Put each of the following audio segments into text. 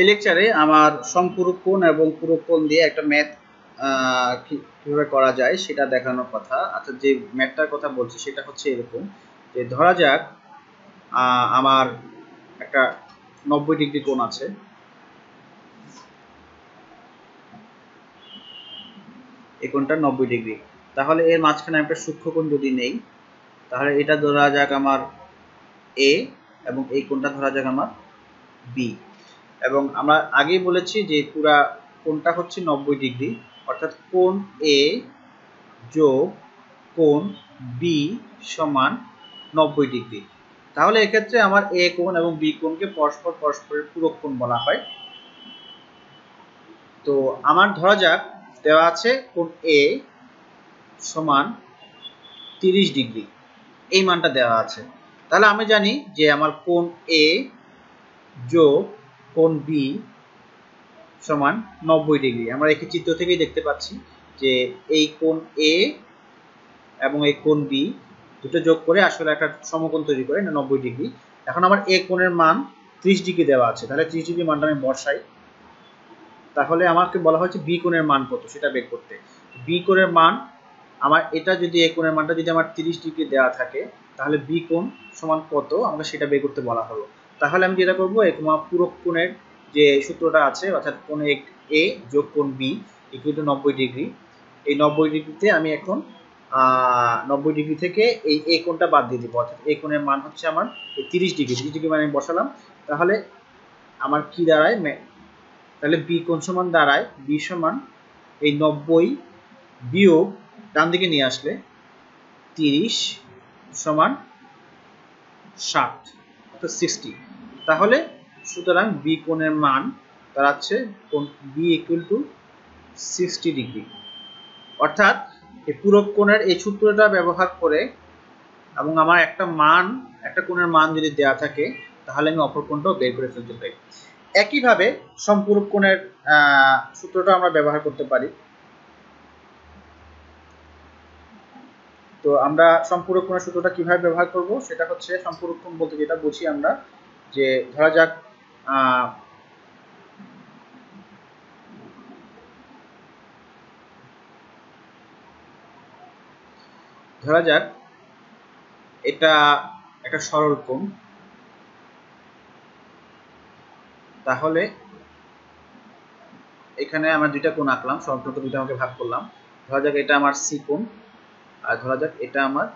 এই লেকচারে আমার সম্পূরক কোণ এবং পূরক কোণ দিয়ে একটা ম্যাথ কীভাবে করা যায় সেটা দেখানোর কথা। আচ্ছা যে ম্যাথটার কথা বলছি সেটা হচ্ছে এরকম যে ধরা যাক আমার একটা নব্বই ডিগ্রি কোণ আছে। এই কোণটা নব্বই ডিগ্রি। তাহলে এর মাঝখানে একটা সূক্ষ্ম কোণ যদি নেই, তাহলে এটা ধরা যাক আমার এ এবং এই কোণটা ধরা যাক আমার বি এবং আমরা আগেই বলেছি যে পুরা কোণটা হচ্ছে নব্বই ডিগ্রি, অর্থাৎ কোণ এ যোগ কোণ বি সমান নব্বই ডিগ্রি। তাহলে এক্ষেত্রে আমার এ কোণ এবং বি কোণকে পরস্পর পরস্পরের পূরক কোণ বলা হয়। তো আমার ধরা যাক, দেওয়া আছে কোণ এ সমান তিরিশ ডিগ্রি। এই মানটা দেওয়া আছে। তাহলে আমি জানি যে আমার কোণ এ যোগ কোণ বি সমান নব্বই ডিগ্রি। আমরা এই চিত্র থেকেই দেখতে পাচ্ছি যে এই কোণ এ এবং এই কোণ বি দুটো যোগ করে আসলে একটা সমকোণ তৈরি করে নব্বই ডিগ্রি। এখন আমার এ কোণের মান ত্রিশ ডিগ্রি দেওয়া আছে, তাহলে ত্রিশ ডিগ্রি মানটা আমি বসাই। তাহলে আমাকে বলা হয়েছে বি কোণের মান কত, সেটা বের করতে। বি কোণের মান, আমার এটা যদি এ কোণের মানটা যদি আমার তিরিশ ডিগ্রি দেওয়া থাকে, তাহলে বি কোণ সমান কত, আমাকে সেটা বের করতে বলা হলো। তাহলে আমি যেটা করব পূরক কোণের যে সূত্রটা আছে, অর্থাৎ কোণ এ যোগ কোণ বি ইকুয়াল টু নব্বই ডিগ্রি। এই নব্বই ডিগ্রিতে আমি এখন নব্বই ডিগ্রি থেকে এই এ কোণটা বাদ দিয়ে দিব। অর্থাৎ এ কোণের মান হচ্ছে আমার এই তিরিশ ডিগ্রি। তিরিশ ডিগ্রি মানে আমি বসালাম। তাহলে আমার কি দাঁড়ায়? তাহলে বি কোণ সমান দাঁড়ায়, বি সমান এই নব্বই বিয়োগ ডান দিকে নিয়ে আসলে তিরিশ সমান ষাট। অর্থাৎ সিক্সটি তাহলে সুতরাং বি কোণের মান দাঁড়াচ্ছে B equal to sixty degree অর্থাৎ এই পূরক কোণের এই সূত্রটা ব্যবহার করে এবং আমার একটা মান, একটা কোণের মান যদি দেওয়া থাকে, তাহলে আমি অপর কোণটাও বের করে ফেলতে পারি। একইভাবে সম্পূরক কোণের সূত্রটা আমরা ব্যবহার করতে পারি। তো আমরা সম্পূরক কোণের সূত্রটা কীভাবে ব্যবহার করব সেটা হচ্ছে সম্পূরক বলতে যেটা বুঝি আমরা, যে ধরা যাক ধরা যাক এটা একটা সরল কোণ। তাহলে এখানে আমরা দুইটা কোণ আঁকলাম সরলকে দুইটা আমাকে ভাগ করলাম। ধরা যাক এটা আমার সি কোণ। আর ধরা যাক এটা আমার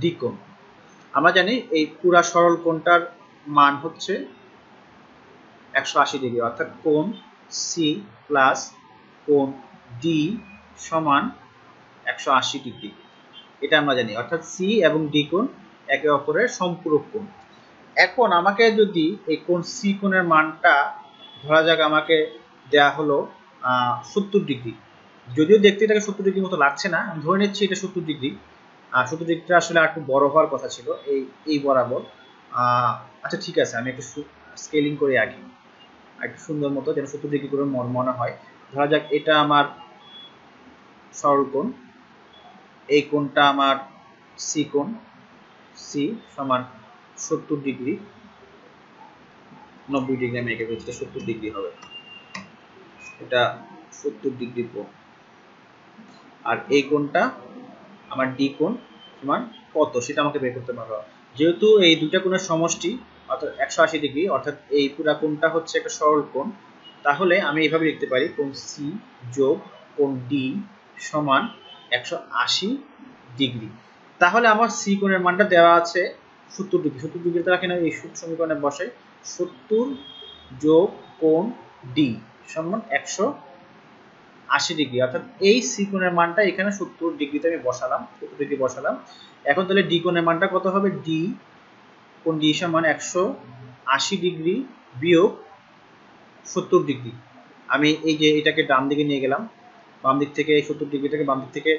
ডি কোণ। আমরা জানি এই পুরা সরল কোণটার মান হচ্ছে একশো আশি ডিগ্রি, অর্থাৎ কোণ সি প্লাস কোণ ডি সমান একশো আশি ডিগ্রি। এটা আমরা জানি, অর্থাৎ সি এবং ডি কোণ একে অপরের সম্পূরক কোণ। এখন আমাকে যদি এই কোণ সি কোণের মানটা ধরা যাক আমাকে দেয়া হলো সত্তর ডিগ্রি। যদিও দেখতে এটাকে সত্তর ডিগ্রি মতো লাগছে না, আমি ধরে নিচ্ছি এটা সত্তর ডিগ্রি। আর সত্তর ডিগ্রিটা আসলে আর একটু বড় হওয়ার কথা ছিল, এই এই বরাবর। আচ্ছা ঠিক আছে, আমি একটু স্কেলিং করে আঁকি। একটু সুন্দর মতো যেন সত্তর ডিগ্রি করে মনে হয়। ধরা যাক, এটা আমার সরল কোণ। এই কোণটা আমার সি কোণ। সি সমান সত্তর ডিগ্রি। নব্বই ডিগ্রি আমি এঁকে ফেলছি সত্তর ডিগ্রি হবে। এটা সত্তর ডিগ্রি কোণ। আর এই কোণটা আমার ডি কোণ সমান কত? সেটা আমাকে বের করতে পারব যেহেতু এই দুইটা কোণের সমষ্টি অর্থাৎ একশো আশি ডিগ্রি, অর্থাৎ এই পুরা কোণটা হচ্ছে একটা সরল কোণ, তাহলে আমি এইভাবে লিখতে পারি, কোণ সি যোগ কোণ ডি সমান একশো আশি ডিগ্রি। তাহলে আমার সি কোণের মানটা দেওয়া আছে সত্তর ডিগ্রি। সত্তর ডিগ্রি তারা কিনা এই সমীকরণে বসাই? সত্তর যোগ কোণ ডি সমান একশো আশি ডিগ্রি অর্থাৎ এই সি কোণের মানটা এখানে সত্তর ডিগ্রিতে আমি বসালাম, সত্তর ডিগ্রি বসালাম। এখন তাহলে ডি কোণের মানটা কত হবে? ডি কোণ ডি সমান একশো আশি ডিগ্রি বিয়োগ সত্তর ডিগ্রি আমি এই যে এটাকে ডান দিকে নিয়ে গেলাম, বাম দিক থেকে এই সত্তর ডিগ্রিটাকে বাম দিক থেকে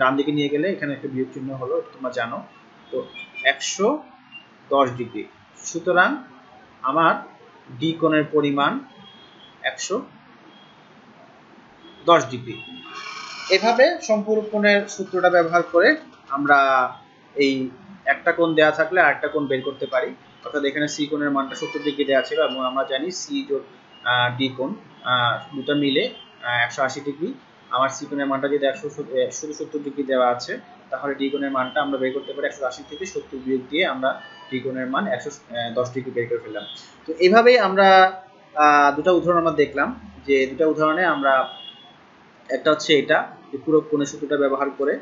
ডান দিকে নিয়ে গেলে এখানে একটা বিয়োগ চিহ্ন হলো তোমরা জানো। তো একশো দশ ডিগ্রি সুতরাং আমার ডি কোণের পরিমাণ একশো দশ ডিগ্রি। এভাবে সম্পূরক কোণের সূত্রটা ব্যবহার করে আমরা এই একটা কোণ দেওয়া থাকলে আরেকটা কোণ বের করতে পারি। অর্থাৎ এখানে সি কোণের মানটা সত্তর ডিগ্রি দেওয়া ছিল এবং আমরা জানি সি যোগ ডি কোণ দুটো মিলে একশো আশি ডিগ্রি। আমার সি কোণের মানটা যদি একশো শুধু সত্তর ডিগ্রি দেওয়া আছে, তাহলে ডি কোণের মানটা আমরা বের করতে পারি একশো আশি থেকে সত্তর বিয়োগ দিয়ে আমরা ডি কোণের মান একশো দশ ডিগ্রি বের করে ফেললাম। তো এইভাবেই আমরা দুটা উদাহরণ আমরা দেখলাম যে দুটা উদাহরণে আমরা একটা হচ্ছে এটা পুরো কোণের সূত্রটা ব্যবহার করে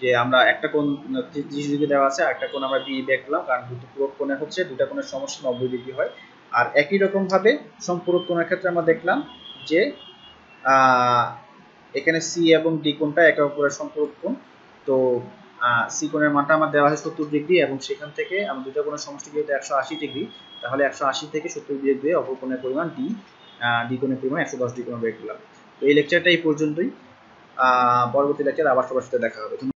যে আমরা একটা কোণ, ত্রিশ ডিগ্রি দেওয়া আছে আর একটা কোণ আমরা বি বের করলাম কারণ দুটো পুরো কোণে হচ্ছে, দুটা কোণের সমস্যা নব্বই ডিগ্রি হয়। আর একই রকম ভাবে সম্পূরক কোণের ক্ষেত্রে আমরা দেখলাম যে এখানে সি এবং ডি কোণটা একে অপরের সম্পূরক কোণ। তো সি কোণের মানটা আমার দেওয়া আছে সত্তর ডিগ্রি এবং সেখান থেকে আমি দুটো কোণের সমষ্টি যেহেতু একশো আশি ডিগ্রি, তাহলে একশো আশি থেকে সত্তর ডিগ্রি দিয়ে অপর কোণের পরিমাণ ডি ডি কোণের পরিমাণ একশো দশ ডিগ্রি বের করলাম। এই লেকচারটা এই পর্যন্তই। পরবর্তী লেকচার আবার সবার সাথে দেখা হবে।